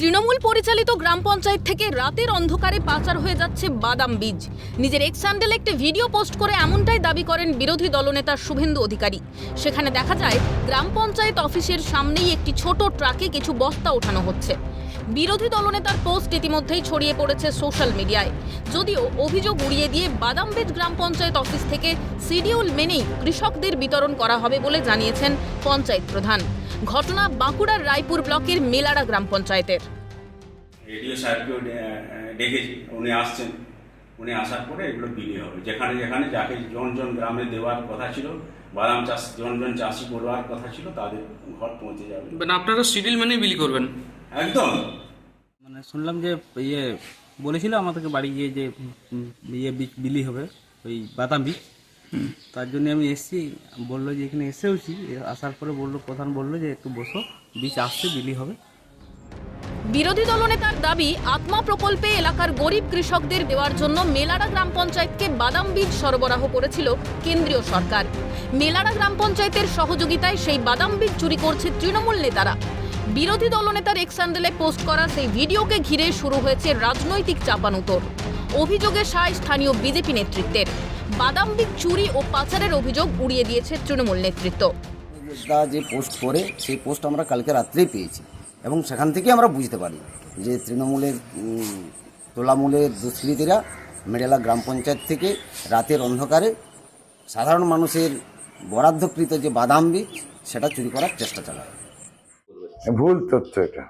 তৃণমূল পরিচালিত গ্রাম পঞ্চায়েত থেকে রাতের অন্ধকারে পাচার হয়ে যাচ্ছে বাদাম বীজ। নিজের এক্স হ্যান্ডেলে একটি ভিডিও পোস্ট করে এমনটাই দাবি করেন বিরোধী দলনেতা শুভেন্দু অধিকারী। সেখানে দেখা যায়, গ্রাম পঞ্চায়েত অফিসের সামনেই একটি ছোট ট্রাকে কিছু বস্তা ওঠানো হচ্ছে। বিরোধী দলনেতার পোস্ট ইতিমধ্যেই ছড়িয়ে পড়েছে সোশ্যাল মিডিয়ায়। যদিও অভিযোগ উড়িয়ে দিয়ে বাদামবেজ গ্রাম পঞ্চায়েত অফিস থেকে শিডিউল মেনেই কৃষকদের বিতরণ করা হবে বলে জানিয়েছেন পঞ্চায়েত প্রধান। ঘটনা বাঁকুড়ার রায়পুর ব্লকের মেলারা গ্রাম পঞ্চায়েতের। রেডিও সাহেবকেও ডে- ডেকেছি উনি আসছেন। উনি আসার পরে এগুলো বিলি হবে। যেখানে যেখানে যাকে জন জন গ্রামে দেওয়ার কথা ছিল বাদাম চাষ জন জন চাষি করবার কথা ছিল তাদের ঘর পৌঁছে যাবে। মানে আপনারা শিডিউল মেনে বিলি করবেন? একদম। মানে শুনলাম যে ইয়ে বলেছিল আমাদেরকে বাড়ি গিয়ে যে ইয়ে বিলি হবে ওই বাদাম বীজ। তার জন্য আমি এসেছি। বলল যে এখানে এসেওছি। আসার পরে বলল, প্রধান বলল যে একটু বসো বীজ আসছে, বিলি হবে। বিরোধী দলনেতার দাবি, আত্মা প্রকল্পে এলাকার গরিব কৃষকদের দেওয়ার জন্য মেলারা গ্রাম পঞ্চায়েতকে বাদাম বীজ সরবরাহ করেছিল কেন্দ্রীয় সরকার। মেলারা গ্রাম পঞ্চায়েতের সহযোগিতায় সেই বাদাম বীজ চুরি করছে তৃণমূল নেতারা। বিরোধী দলনেতার এক্স হ্যান্ডেলে পোস্ট করা সেই ভিডিওকে ঘিরে শুরু হয়েছে রাজনৈতিক চাপানুতর অভিযোগে সায় স্থানীয় বিজেপি নেতৃত্বের। বাদাম বীজ চুরি ও পাচারের অভিযোগ উড়িয়ে দিয়েছে তৃণমূল নেতৃত্ব। দা যে পোস্ট করে সেই পোস্ট আমরা কালকে রাত্রেই পেয়েছি এবং সেখান থেকে আমরা বুঝতে পারি যে তৃণমূলের তোলামূলের দুষ্কৃতীরা মেডেলা গ্রাম পঞ্চায়েত থেকে রাতের অন্ধকারে সাধারণ মানুষের বরাদ্দকৃত যে বাদাম বীজ সেটা চুরি করার চেষ্টা চালায়। ভুল তথ্য এটা।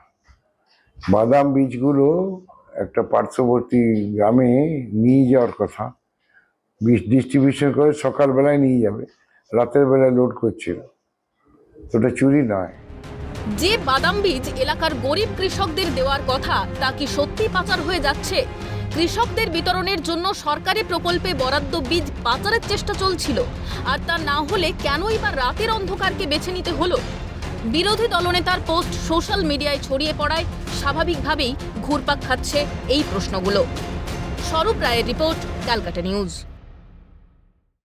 বাদাম বীজগুলো একটা পার্শ্ববর্তী গ্রামে নিয়ে যাওয়ার কথা। ডিস্ট্রিবিউশন করে সকালবেলায় নিয়ে যাবে, রাতের বেলায় লোড করছিল। ওটা চুরি নয়। যে বাদাম বীজ এলাকার গরিব কৃষকদের দেওয়ার কথা, তা কি সত্যি পাচার হয়ে যাচ্ছে? কৃষকদের বিতরণের জন্য সরকারি প্রকল্পে বরাদ্দ বীজ পাচারের চেষ্টা চলছিল, আর তা না হলে কেনই বা রাতের অন্ধকারকে বেছে নিতে হলো? বিরোধী দলনেতার পোস্ট সোশ্যাল মিডিয়ায় ছড়িয়ে পড়ায় স্বাভাবিকভাবেই ঘুরপাক খাচ্ছে এই প্রশ্নগুলো। স্বরূপ রায়ের রিপোর্ট, ক্যালকাটা নিউজ।